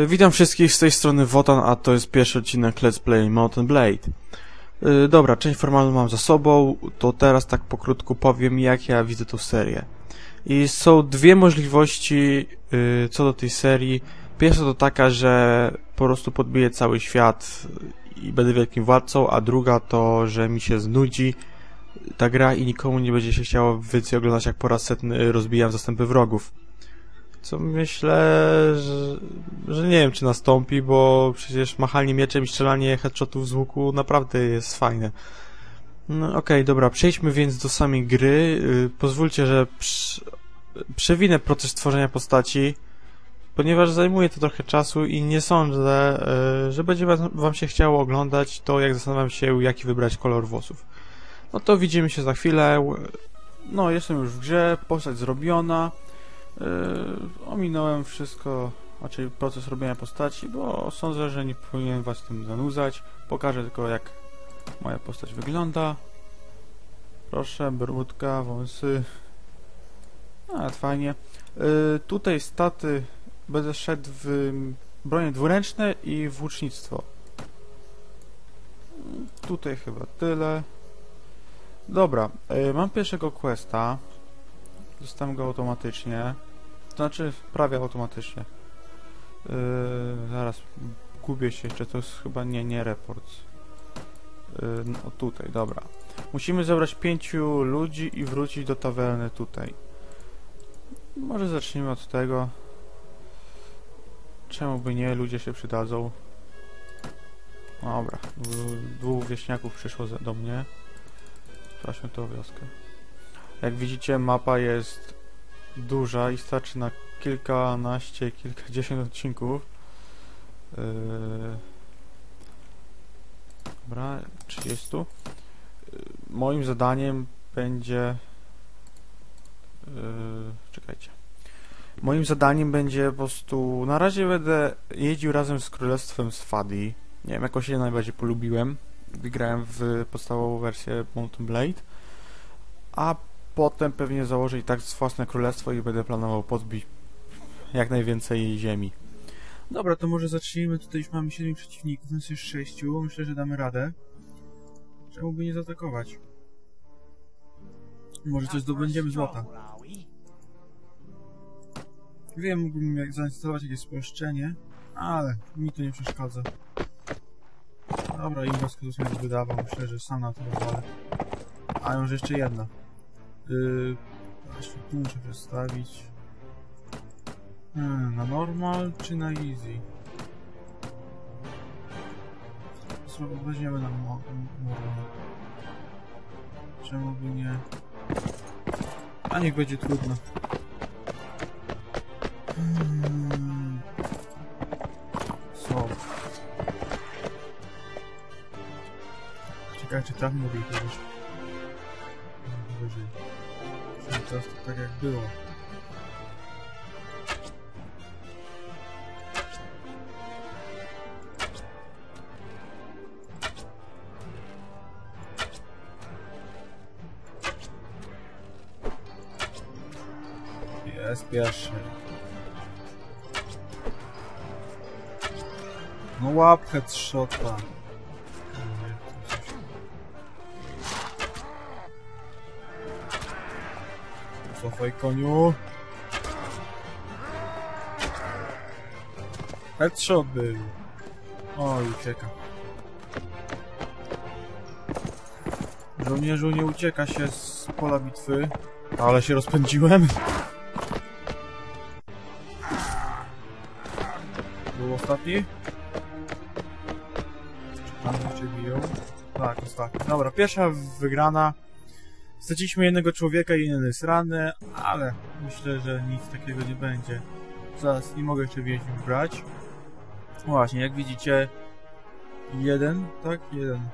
E, Witam wszystkich z tej strony Wotan, a to jest pierwszy odcinek Let's Play Mountain Blade. E, Dobra, część formalną mam za sobą, to teraz tak pokrótku powiem jak ja widzę tą serię. I są dwie możliwości e, co do tej serii. Pierwsza to taka, że po prostu podbiję cały świat i będę wielkim władcą, a druga to, że mi się znudzi ta gra i nikomu nie będzie się chciało więcej oglądać jak po raz setny rozbijam zastępy wrogów. Co myślę, że, że nie wiem czy nastąpi, bo przecież machanie mieczem i strzelanie headshotów z łuku naprawdę jest fajne. No okej, dobra, przejdźmy więc do samej gry. Yy, pozwólcie, że przy, przewinę proces tworzenia postaci, ponieważ zajmuje to trochę czasu i nie sądzę, yy, że będzie wam, wam się chciało oglądać to, jak zastanawiam się, jaki wybrać kolor włosów. No to widzimy się za chwilę. No, jestem już w grze, postać zrobiona. Yy, ominąłem wszystko, raczej proces robienia postaci, bo sądzę, że nie powinien was tym zanudzać. Pokażę tylko jak moja postać wygląda. Proszę, brudka, wąsy. Nawet fajnie. Yy, tutaj staty będę szedł w bronie dwuręczne i włócznictwo. Tutaj chyba tyle. Dobra, yy, mam pierwszego questa. Dostałem go automatycznie. Znaczy prawie automatycznie. Yy, zaraz gubię się jeszcze, to jest chyba nie, nie report. Yy, no tutaj, dobra. Musimy zebrać pięciu ludzi i wrócić do tawerny tutaj. Może zacznijmy od tego. Czemu by nie, ludzie się przydadzą. Dobra, dwóch wieśniaków przyszło do mnie. Sprawdźmy tą wioskę. Jak widzicie, mapa jest duża i starczy na kilkanaście, kilkadziesiąt odcinków. Yy... Dobra, 30. Yy, moim zadaniem będzie... Yy... Czekajcie. Moim zadaniem będzie po prostu... Na razie będę jeździł razem z Królestwem Sfadi. Nie wiem, jakoś je najbardziej polubiłem. gdy grałem w podstawową wersję Mountain Blade. A potem pewnie założę i tak własne królestwo i będę planował podbić jak najwięcej ziemi. Dobra, to może zacznijmy. Tutaj już mamy 7 przeciwników, nas jest 6. Myślę, że damy radę. Czemu by nie zaatakować? Może coś zdobędziemy złota. Wiem, mógłbym jak zainstalować jakieś spolszczenie, ale mi to nie przeszkadza. Dobra, to sobie wydawał. Myślę, że sam na to pozwolę. A może jeszcze jedna. Yy, właśnie tu muszę przestawić. Na normal czy na easy? Słabo weźmiemy na normal. Czemu by nie? A niech będzie trudno. Hmm. Co? Ciekawe czy tam mogli kogoś Czyli teraz to tak jak było. Jest pierwszy. No Cofaj koniu. Headshot był. Oj, ucieka. Żołnierzu, nie ucieka się z pola bitwy. Ale się rozpędziłem. Był ostatni? Czy tam jeszcze biją? Tak, ostatni. Dobra, pierwsza wygrana. Straciliśmy jednego człowieka i jeden jest ranny, ale myślę, że nic takiego nie będzie. Zaraz nie mogę jeszcze więźniów brać. Właśnie, jak widzicie, jeden, tak? Jeden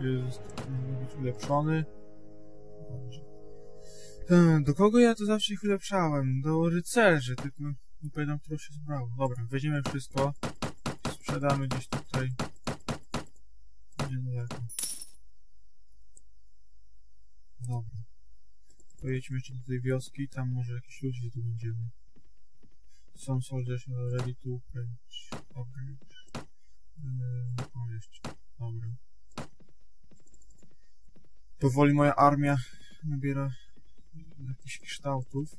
jest ulepszony. Do kogo ja to zawsze ich ulepszałem? Do rycerzy, tylko nie pamiętam, którą się zbrało. Dobra, weźmiemy wszystko. Sprzedamy gdzieś tutaj. Niedaleko. Dobra. Pojedźmy jeszcze do tej wioski, tam może jakiś ludzi tu będziemy. Some soldiers ready to page. Upgrade. Yy, o, jeszcze. Dobra. Powoli moja armia nabiera jakichś kształtów.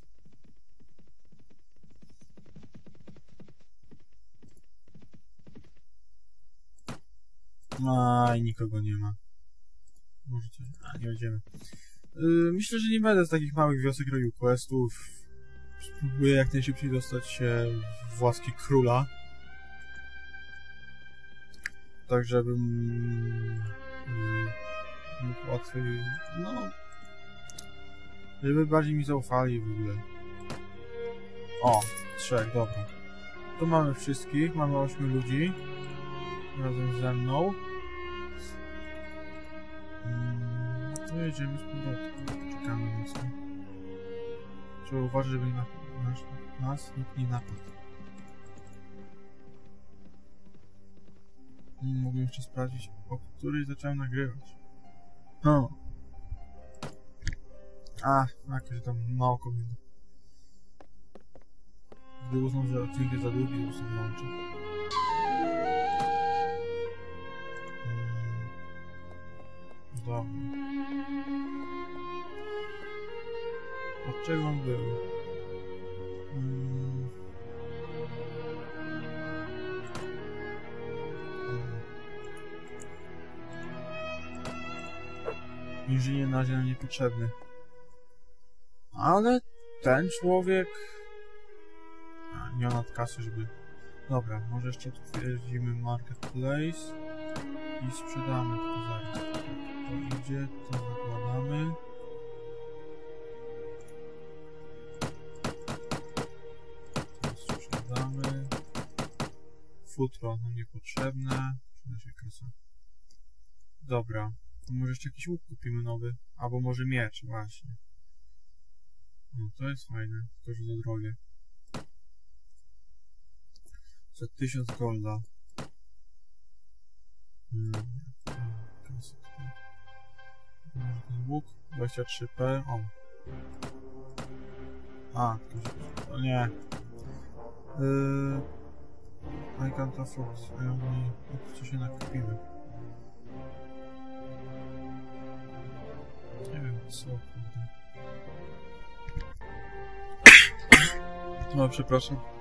Aj, nikogo nie ma. Może coś... A, nie będziemy. Yy, myślę, że nie będę z takich małych wiosek robił questów. Spróbuję jak najszybciej dostać się w łaski króla. Tak, żebym yy, mógł łatwiej... No... Żeby bardziej mi zaufali w ogóle. O, trzech, dobra. Tu mamy wszystkich, mamy ośmiu ludzi. Razem ze mną. Mm, To jedziemy z powrotem. Czekamy co. Trzeba uważać, żeby na, nas, nas nikt nie napadł. Mm, Mogłem jeszcze sprawdzić, o której zacząłem nagrywać. No. A, jakoś tam oko będę. Gdy uznam, że odcinek jest za długi, to sobie włączę. Dobra. Od czego on był? Mm. Mm. Inżynier na nam niepotrzebny. Ale ten człowiek... A, nie ma kasy, żeby... Dobra, może jeszcze tu wjeździmy Marketplace i sprzedamy to zaraz. To idzie, to zakładamy. To sprzedamy. Futro nam niepotrzebne. Przyda się kasa. Dobra. To może jeszcze jakiś łuk kupimy nowy. Albo może miecz, właśnie. No to jest fajne, tylko że za drogie. Za 1000 golda. Mm, łuk? 23p. O. A, o nie. Yy, I can't afford. Nie, co się nakupimy. Nie wiem co. No, przepraszam.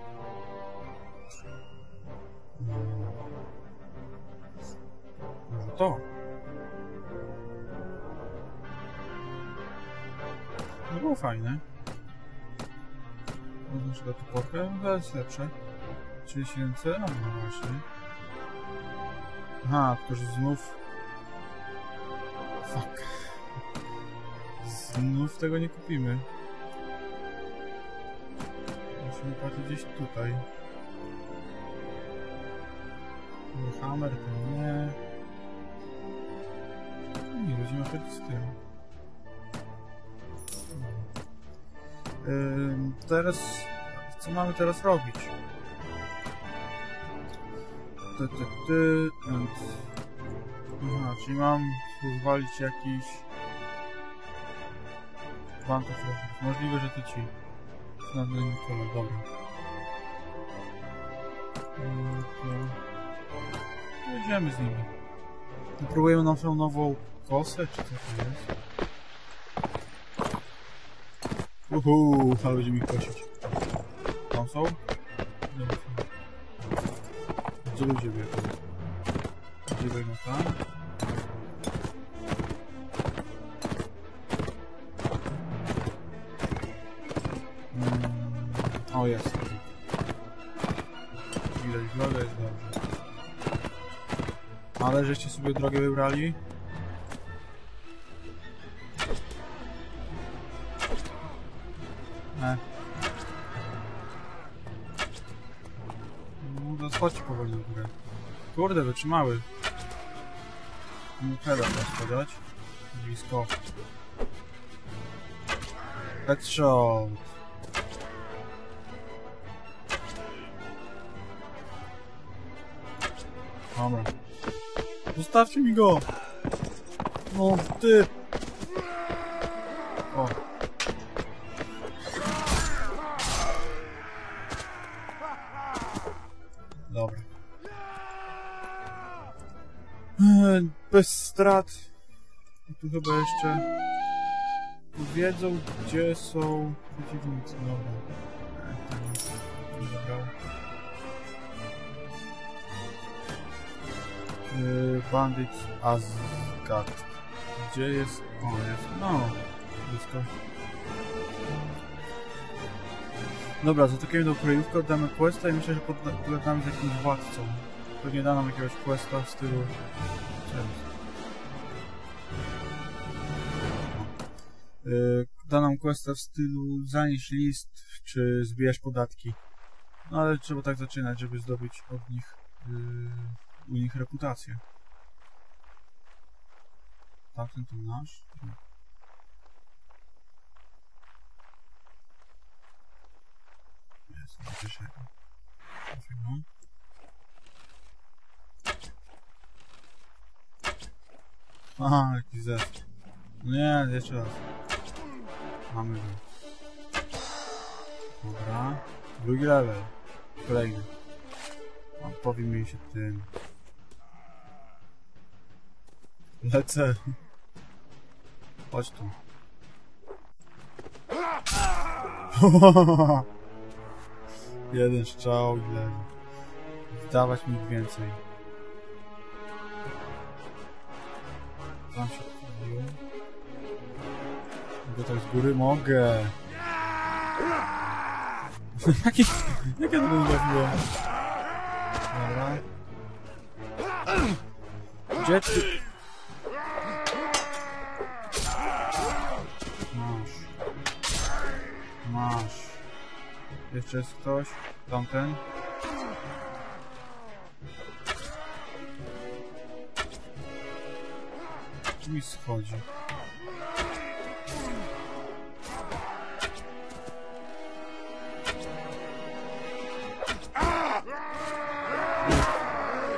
No fajne. Można się tu pokę, to jest lepsze. 3000, no, no właśnie. Aha, tylko że znów... Fuck. Znów tego nie kupimy. Musimy płacić gdzieś tutaj. Hammer to nie. Nie, będziemy chodzić z tym. Teraz... Co mamy teraz robić? Ty, ty, ty, and... Aha, czyli mam wywalić jakiś... Bank of. Możliwe, że to ci. Na kolor, dobra. To... Jedziemy z nimi. Próbujemy naszą nową kosę, czy co to jest? Uhu, ale będzie mi kosić. Tam są? Nie są. Gdzie ludzie biegną? Gdzie tam? O, jest. Widać drogę, jest dobrze. Ale żeście sobie drogę wybrali? Kurde, wytrzymały. Muszę teraz podać. Blisko. Headshot. Dobra. Zostawcie mi go! No, ty! Strat. I tu chyba jeszcze wiedzą, gdzie są przeciwnicy. Dobra. E, ten nie Bandit Asgard. Gdzie jest? O, jest. No, blisko. Dobra, za takiego do kryjówkę oddamy questa i myślę, że pogadamy z jakimś władcą. Pewnie da nam jakiegoś questa w stylu... Yy, da nam questa w stylu zanieś list, czy zbierz podatki. No ale trzeba tak zaczynać, żeby zdobyć od nich yy, u nich reputację. Tamten to nasz? Jest, do pierwszego. Dlaczego? Aha, jakiś zest. No nie, jeszcze raz. Mamy go. Dobra. Drugi level. Kolejny. Odpowiem mi się tym. Lecę. Chodź tu. Jeden strzał i leży. Dawać mi więcej. Tam się odpaliło. Mogę tak z góry? Mogę. Jaki... Jak ja nie trafiłem? Dobra. Gdzie ty... Masz. Masz. Jeszcze jest ktoś? Tamten? Tu mi schodzi.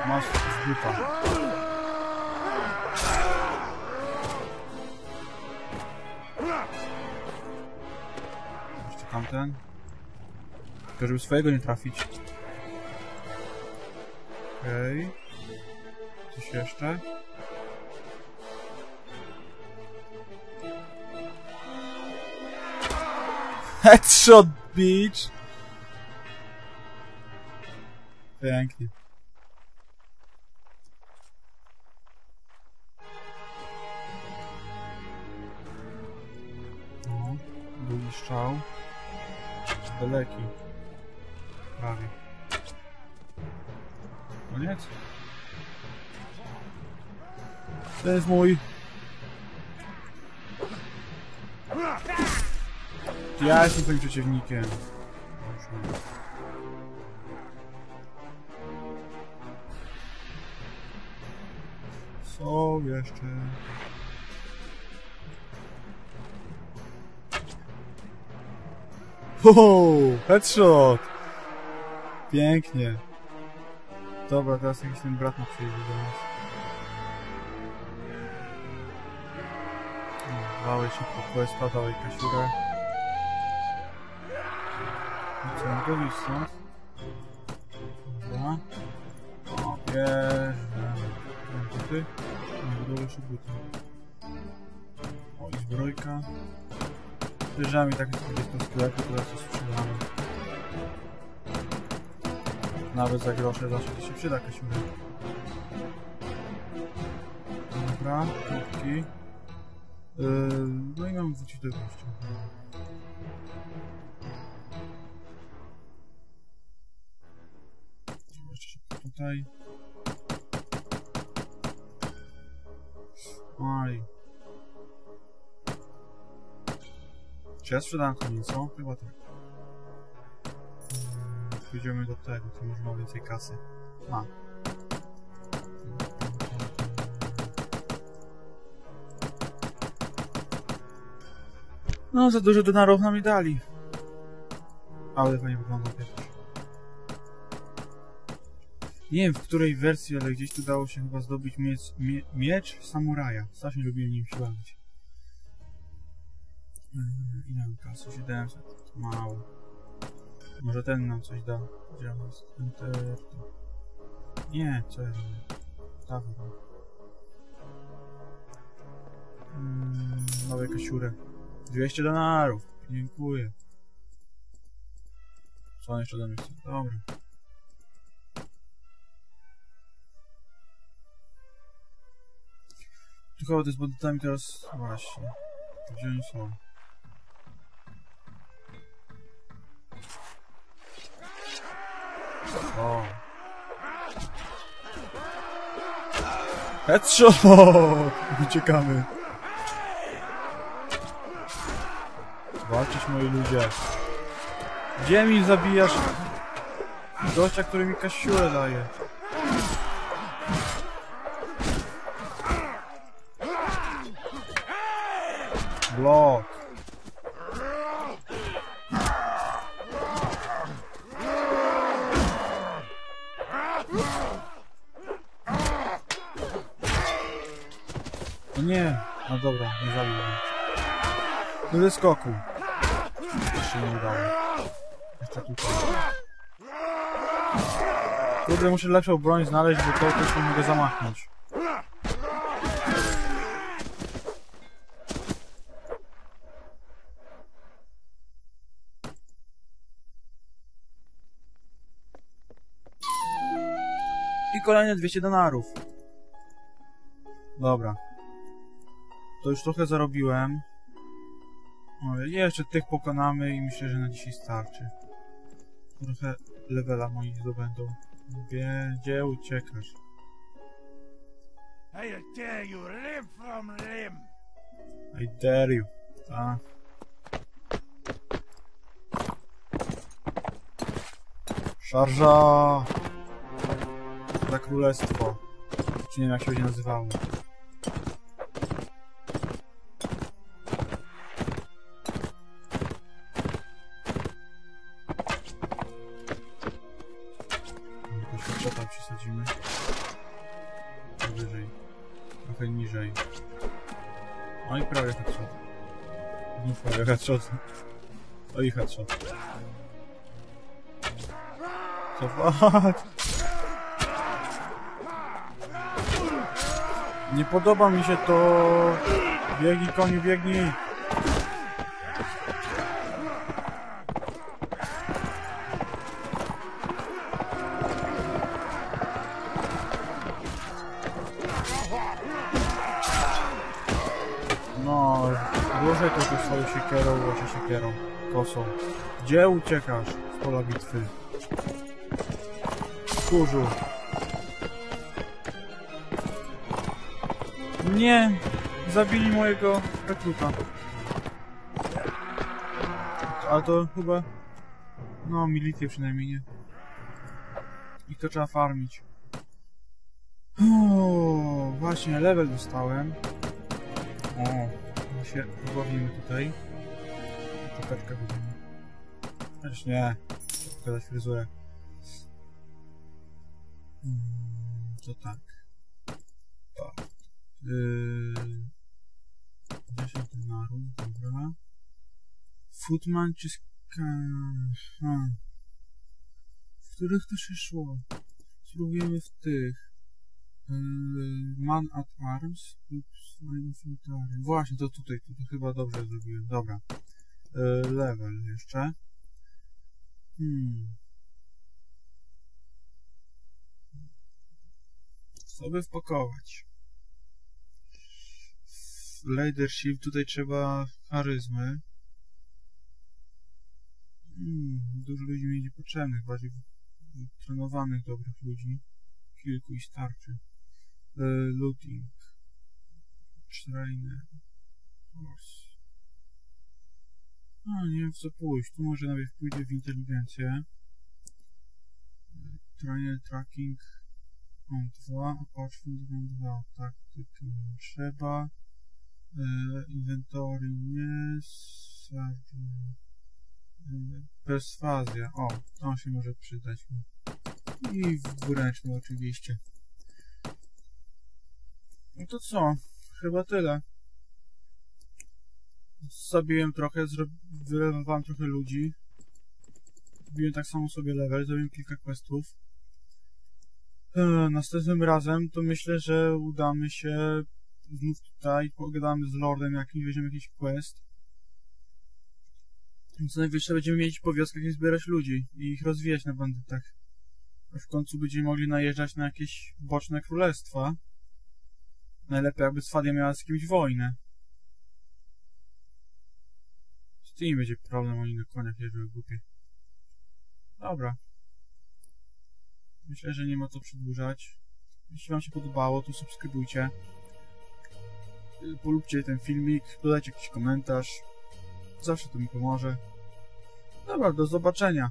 Masz z buta. Jeszcze tamten. Tylko żeby swojego nie trafić. Okej. Coś jeszcze? Headshot, bitch! Pięknie. No, drugi strzał. Daleki. Prawie. Koniec? To jest mój. Ja jestem twoim przeciwnikiem. Co jeszcze? Ho, headshot! Pięknie. Dobra, teraz jakiś ten brat ma przyjść do nas. No, Dałeś szybko questa, dałeś kasiurę. I co, mam go stąd? Dobra. O, bierze. Buty? No, dole się buty. O, i zbrojka. Bierzemy i tak do sklepu, teraz to sprzedamy. Nawet za grosze zawsze to się przyda kasiurę. Dobra, kubki. Yy, no i mam wrócić do gościa. Jeszcze szybko tutaj. Oj. Czy ja sprzedałem mięso? Chyba tak. Pójdziemy do tego, to może ma więcej kasy. A. No, za dużo donarów nam nie dali. Ale fajnie wygląda jakoś. Nie wiem w której wersji, ale gdzieś tu dało się chyba zdobyć miecz, mie, miecz samuraja. Strasznie lubiłem nim się bawić. Ile on kasy? 700. Mało. Może ten nam coś da. Gdzie on jest? Enter. Nie, co jest? Dawno. Mm, nowe kasiurę. 200 dolarów. Dziękuję. Co on jeszcze do mnie chce? Dobra. Tu chyba z bandytami teraz... Właśnie. Gdzie oni są? Headshot! Uciekamy. Walczyć moi ludzie. Gdzie mi zabijasz? Gościa, który mi kasiurę daje. Blok. No nie. No dobra, nie zabił mnie. No skoku. Jeszcze nie udało. Jeszcze tutaj. Kurde, muszę lepszą broń znaleźć, bo to też nie mogę zamachnąć. I kolejne 200 denarów. Dobra. To już trochę zarobiłem. Ale jeszcze tych pokonamy i myślę, że na dzisiaj starczy. Trochę levela moich zdobędą. Wie, gdzie uciekasz? I tear you limb from limb. I dare you. A. Szarża! Za królestwo. Czy nie wiem jak się będzie nazywało. Headshot. O i headshot. Cofać! Nie podoba mi się to! Biegnij koniu, biegnij! Gdzie uciekasz z pola bitwy? Kurzu. Nie! Zabili mojego rekruta. Ale to chyba... No, milicję przynajmniej, nie? I to trzeba farmić. O, właśnie, level dostałem. O, się pobawimy tutaj. Czapeczkę będziemy. Chociaż nie. Pokazać fryzurę. Mm, to tak. Tak. Yy... 10 denarów, dobra. Footman czy. Aha. W których to się szło? Spróbujemy w tych. Yy, Man at Arms Infantary. Właśnie, to tutaj, to chyba dobrze zrobiłem. Dobra. Yy, level jeszcze. Hmm. Co by wpakować? W leadership tutaj trzeba charyzmy. Hmm, dużo ludzi będzie potrzebnych, bardziej trenowanych, dobrych ludzi. Kilku i starczy. E, looting. Trainer. Force. A, nie wiem co pójść. Tu może nawet pójdę w inteligencję. Trainer tracking. Mam dwa, approachment mam dwa. Taktyki nie trzeba. E, inwentory nie. E, perswazja. O, to się może przydać mi. I wręczmy oczywiście. No to co? Chyba tyle. Zabiłem trochę, wylewowałem trochę ludzi. Wbiłem tak samo sobie level, zrobiłem kilka questów. Eee, następnym razem to myślę, że udamy się znów tutaj, pogadamy z Lordem jakimś, weźmiemy jakiś quest. Co najwyższe będziemy mieć po wioskach i zbierać ludzi i ich rozwijać na bandytach. A w końcu będziemy mogli najeżdżać na jakieś boczne królestwa. Najlepiej jakby Swadia miała z kimś wojnę. Z tymi będzie problem, oni na koniach jeżdżą głupie. Dobra. Myślę, że nie ma co przedłużać. Jeśli wam się podobało, to subskrybujcie. Polubcie ten filmik, dodajcie jakiś komentarz. Zawsze to mi pomoże. Dobra, do zobaczenia.